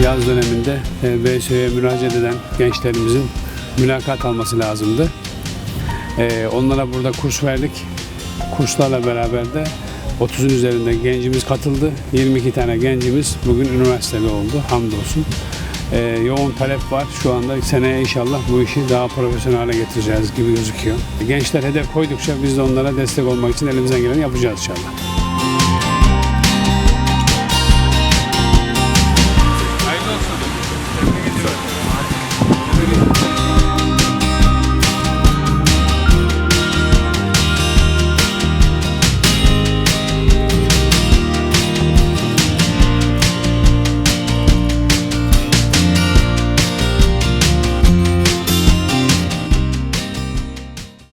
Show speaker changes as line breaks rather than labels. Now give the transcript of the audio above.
yaz döneminde e, BSÖ'ye müracaat eden gençlerimizin mülakat alması lazımdı. E, onlara burada kurs verdik. Kurslarla beraber de 30'un üzerinde gencimiz katıldı. 22 tane gencimiz bugün üniversiteli oldu hamdolsun. E, yoğun talep var. Şu anda seneye inşallah bu işi daha profesyonel hale getireceğiz gibi gözüküyor. Gençler hedef koydukça biz de onlara destek olmak için elimizden geleni yapacağız inşallah.